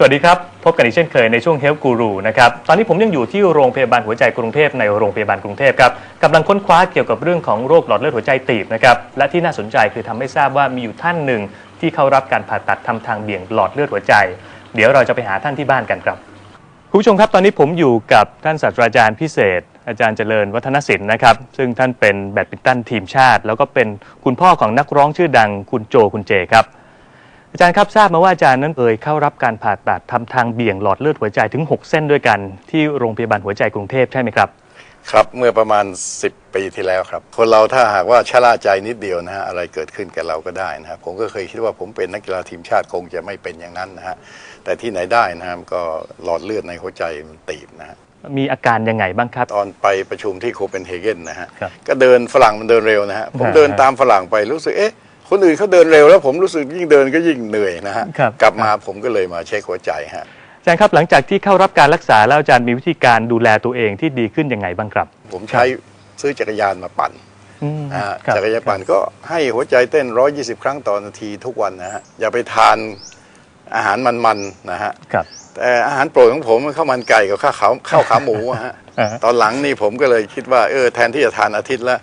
สวัสดีครับ พบกันอีกเช่นเคยในช่วง Health Guru นะครับ ตอนนี้ผมยังอยู่ที่โรงพยาบาลหัวใจกรุงเทพในโรงพยาบาลกรุงเทพครับกำลังค้นคว้าเกี่ยวกับเรื่องของโรคหลอดเลือดหัวใจตีบนะครับ และที่น่าสนใจคือทำให้ทราบว่ามีอยู่ท่านหนึ่ง ที่เข้ารับการผ่าตัดทำทางเบี่ยงหลอดเลือดหัวใจ เดี๋ยวเราจะไปหาท่านที่บ้านกันครับ คุณผู้ชมครับตอนนี้ผมอยู่กับท่านศาสตราจารย์พิเศษ อาจารย์เจริญวัฒนศิลป์นะครับ ซึ่งท่านเป็นแบดมินตันทีมชาติ แล้วก็เป็นคุณพ่อของนักร้องชื่อดังคุณโจคุณเจครับ อาจารย์ครับทราบมาว่าอาจารย์นั้นเคยเข้ารับการผ่าตัดทำทางเบี่ยงหลอดเลือดหัวใจถึง 6 เส้นด้วยกัน ที่โรงพยาบาลหัวใจกรุงเทพใช่ไหมครับครับเมื่อประมาณ 10 ปีที่แล้วครับ คนเราถ้าหากว่าชะล่าใจนิดเดียวนะฮะอะไรเกิดขึ้นกับเราก็ได้นะฮะผมก็เคยคิดว่าผมเป็นนักกีฬาทีมชาติคงจะไม่เป็นอย่างนั้นนะฮะแต่ที่ไหนได้นะฮะก็หลอดเลือดในหัวใจมันตีบนะฮะมีอาการยังไงบ้างครับ ตอนไปประชุมที่โคเปนเฮเกนนะฮะครับก็เดินฝรั่งมันเดินเร็วนะฮะผมฮะเดินตามฝรั่งไปรู้สึกเอ๊ะ คนอื่นเขาเดินเร็วแล้วผมรู้สึกยิ่งเดินก็ยิ่งเหนื่อยนะฮะครับ กลับมาผมก็เลยมาเช็คหัวใจฮะ อาจารย์ครับหลังจากที่เข้ารับการรักษาแล้วอาจารย์มีวิธีการดูแลตัวเองที่ดีขึ้นยังไงบ้างครับผมใช้ซื้อจักรยานมาปั่นอืมนะฮะครับจักรยานปั่นก็ให้หัวใจเต้น 120 ครั้งต่อนาทีทุกวันนะฮะอย่าไปทานอาหารมันๆนะฮะ ครับ แต่อาหารโปรดของผมมันข้าวมันไก่กับข้าวขาข้าวขาหมูอะฮะอ่าฮะ ตอนหลังนี่ผมก็เลยคิดว่าเออแทนที่จะทานอาทิตย์ละ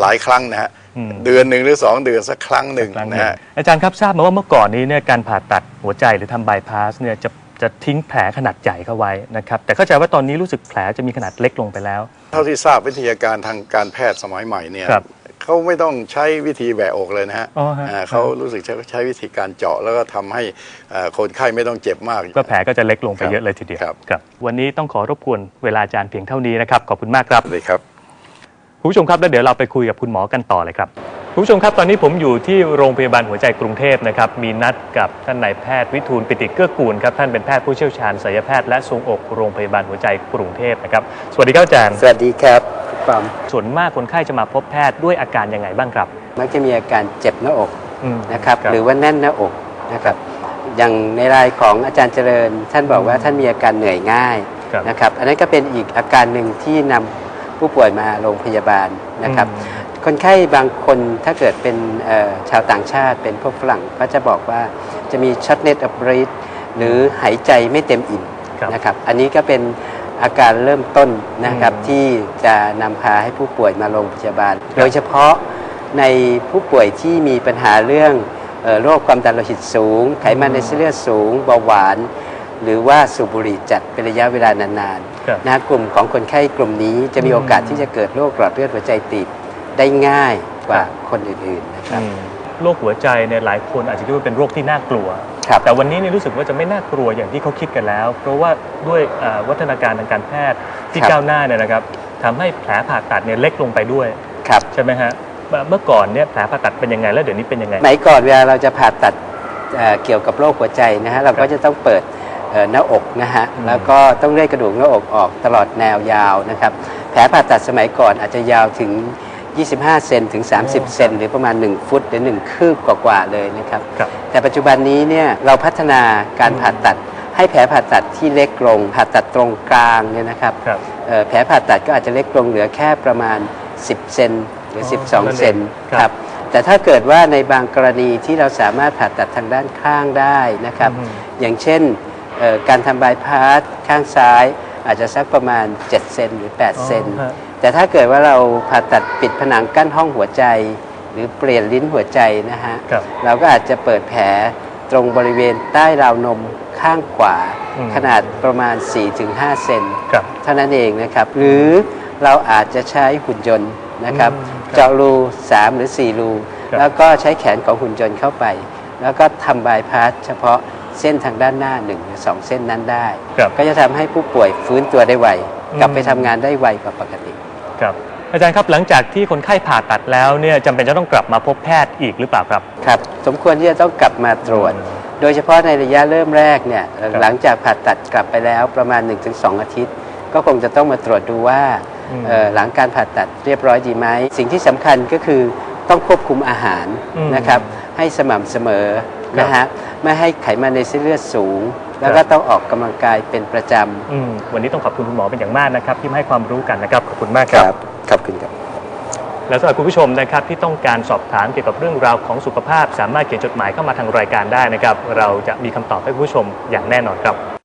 หลายครั้งนะฮะอืมเดือนหนึ่งหรือสองเดือนสักครั้งหนึ่งครั้งหนะนึ่งฮะอาจารย์ครับทราบมาว่าเมื่อก่อนนี้เนี่ยการผ่าตัดหัวใจหรือทำบายพาสเนี่ยจะจะทิ้งแผลขนาดใหญ่เข้าไว้นะครับแต่เข้าใจว่าตอนนี้รู้สึกแผลจะมีขนาดเล็กลงไปแล้ว เท่าที่ทราบวิทยาการทางการแพทย์สมัยใหม่เนี่ยครับ เขาไม่ต้องใช้วิธีแหวกอกเลยนะฮะอ๋อฮะ อ่าเขารู้สึกใช้ใช้วิธีการเจาะแล้วก็ทำให้เอ่อคนไข้ไม่ต้องเจ็บมาก ก็แผลก็จะเล็กลงไปครับเยอะเลยทีเดียวครับ ครับ วันนี้ต้องขอรบกวนเวลาอาจารย์เพียงเท่านี้นะครับ ขอบคุณมากครับ เลยครับ คุณผู้ชมครับแล้วเดี๋ยวเราไปคุยกับคุณหมอกันต่อเลยครับคุณผู้ชมครับตอนนี้ผมอยู่ที่โรงพยาบาลหัวใจกรุงเทพนะครับมีนัดกับท่านนายแพทย์วิทูลปิติเกื้อกูลครับท่านเป็นแพทย์ผู้เชี่ยวชาญศัลยแพทย์และทรวงอกโรงพยาบาลหัวใจกรุงเทพนะครับสวัสดีครับอาจารย์สวัสดีครับ คุณปอมส่วนมากคนไข้จะมาพบแพทย์ด้วยอาการยังไงบ้างครับมักจะมีอาการเจ็บหน้าอกอืมนะครับครับหรือว่าแน่นหน้าอกนะครับอย่างในรายของอาจารย์เจริญ ท่านบอกว่าท่านมีอาการเหนื่อยง่ายครับ นะครับอันนั้นก็เป็นอีกอาการหนึ่งที่นำผู้ป่วยมาโรงพยาบาลนะครับอืม คนไข้บางคนถ้าเกิดเป็นเอ่อชาวต่างชาติเป็นพวกฝรั่งก็จะบอกว่าจะมี shortness of breath หรือหายใจไม่เต็มอิ่ม ครับ นะครับ อันนี้ก็เป็น อาการเริ่มต้นนะครับอืมที่จะนำพาให้ผู้ป่วยมาโรงพยาบาล โดยเฉพาะในผู้ป่วยที่มีปัญหาเรื่องเอ่อโรคความดันโลหิตสูง ไขมันในเส้นเลือดสูงเบาหวาน หรือว่าสูบบุหรี่จัดเป็นระยะเวลานานครับๆนะกลุ่มของคนไข้กลุ่มนี้จะมีโอกาสที่จะเกิดโรคหลอดเลือดหัวใจตีบได้ง่ายกว่าคนอื่นๆนะครับอืม โรคหัวใจเนี่ยหลายคนอาจจะคิดว่าเป็นโรคที่น่ากลัว ครับ แต่วันนี้เนี่ยรู้สึกว่าจะไม่น่ากลัวอย่างที่เขาคิดกันแล้ว เพราะว่าด้วยอ่าวัฒนาการทางการแพทย์ที่ครับ ก้าวหน้าเนี่ยนะครับทำให้แผลผ่าตัดเนี่ยเล็กลงไปด้วยครับ ใช่ไหมฮะเมื่อเมื่อก่อนเนี่ยแผลผ่าตัดเป็นยังไงแล้วเดี๋ยวนี้เป็นยังไง สมัยก่อนเวลาเราจะผ่าตัดเอ่อเกี่ยวกับโรคหัวใจนะฮะเราก็จะต้องเปิดเอ่อหน้าอกนะฮะอืม แล้วก็ต้องเลื่อยกระดูกหน้าอกออกตลอดแนวยาวนะครับแผลผ่าตัดสมัยก่อนอาจจะยาวถึง 25 เซนถึง 30 เซนหรือประมาณ 1 ฟุตหรือ 1 คืบกว่าๆเลยนะครับ ครับ แต่ปัจจุบันนี้เนี่ยเราพัฒนาการผ่าตัด ให้แผลผ่าตัดที่เล็กลง ผ่าตัดตรงกลางเนี่ยนะครับครับ เอ่อแผลผ่าตัดก็อาจจะเล็กลงเหลือแค่ประมาณ 10 เซนหรืออ๋อ12 เซนครับครับแต่ถ้าเกิดว่าในบางกรณีที่เราสามารถผ่าตัดทางด้านข้างได้นะครับ อืม อย่างเช่นเอ่อการทำบายพาสข้างซ้ายอาจจะสักประมาณ 7 เซนหรือ 8 เซน อ๋อฮะ แต่ถ้าเกิดว่าเราผ่าตัดปิดผนังกั้นห้องหัวใจ หรือเปลี่ยนลิ้นหัวใจนะฮะครับเราก็อาจจะเปิดแผลตรงบริเวณใต้ราวนมข้างขวา อืม ขนาดประมาณ 4-5 เซน ครับ เท่านั้นเองนะครับ หรือเราอาจจะใช้หุ่นยนต์นะครับ อืมครับเจาะรู 3 หรือ 4 รู ครับ แล้วก็ใช้แขนของหุ่นยนต์เข้าไป แล้วก็ทำบายพาสเฉพาะเส้นทางด้านหน้า 1 หรือ 2 เส้นนั้นได้ ครับ ก็จะทำให้ผู้ป่วยฟื้นตัวได้ไวอืมกลับไปทำงานได้ไวกว่าปกติ ครับอาจารย์ครับหลังจากที่คนไข้ผ่าตัดแล้วเนี่ยจำเป็นจะต้องกลับมาพบแพทย์อีกหรือเปล่าครับ ครับสมควรที่จะต้องกลับมาตรวจอืมโดยเฉพาะในระยะเริ่มแรกเนี่ยครับหลังจากผ่าตัดกลับไปแล้วประมาณ 1-2 อาทิตย์ ก็คงจะต้องมาตรวจดูว่าอืมเอ่อหลังการผ่าตัดเรียบร้อยดีไหม สิ่งที่สำคัญก็คือต้องควบคุมอาหารอืมนะครับให้สม่ำเสมอครับ นะฮะไม่ให้ไขมันในเส้นเลือดสูง แล้วคก็รับต้องออกกำลังกายเป็นประจอืมวันนี้ต้องขอบคุณคุณหมอเป็นอย่างมากนะครับ ที่มาให้ความรู้กันนะครับขอบคุณมากำครับขอบคุณครับและสำหรับคุณผู้ชมนะครับที่ต้องการสอบถามเกี่ยวกับเรื่องราวของสุขภาพ สามารถเขียนจดหมายเข้ามาทางรายการได้นะครับ เราจะมีคำตอบให้คุณผู้ชมอย่างแน่นอนครับ